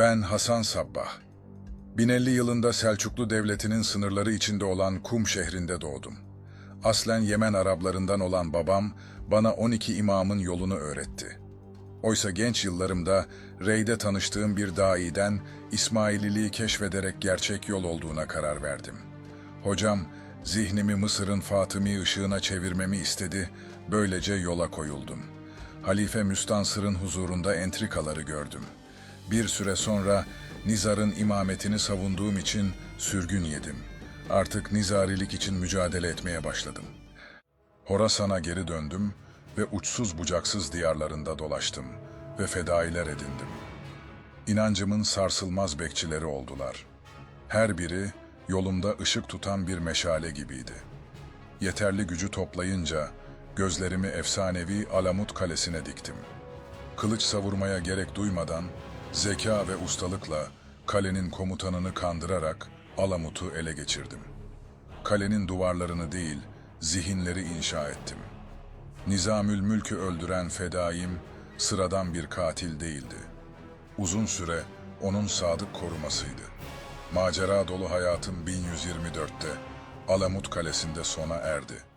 Ben Hasan Sabbah. 1050 yılında Selçuklu Devleti'nin sınırları içinde olan Kum şehrinde doğdum. Aslen Yemen Araplarından olan babam bana 12 imamın yolunu öğretti. Oysa genç yıllarımda Rey'de tanıştığım bir daiden İsmaililiği keşfederek gerçek yol olduğuna karar verdim. Hocam, zihnimi Mısır'ın Fatımi ışığına çevirmemi istedi, böylece yola koyuldum. Halife Müstansır'ın huzurunda entrikaları gördüm. Bir süre sonra Nizar'ın imametini savunduğum için sürgün yedim. Artık Nizarilik için mücadele etmeye başladım. Horasan'a geri döndüm ve uçsuz bucaksız diyarlarında dolaştım ve fedailer edindim. İnancımın sarsılmaz bekçileri oldular. Her biri yolumda ışık tutan bir meşale gibiydi. Yeterli gücü toplayınca gözlerimi efsanevi Alamut Kalesi'ne diktim. Kılıç savurmaya gerek duymadan zeka ve ustalıkla kalenin komutanını kandırarak Alamut'u ele geçirdim. Kalenin duvarlarını değil, zihinleri inşa ettim. Nizamül Mülk'ü öldüren fedaim sıradan bir katil değildi. Uzun süre onun sadık korumasıydı. Macera dolu hayatım 1124'te Alamut Kalesi'nde sona erdi.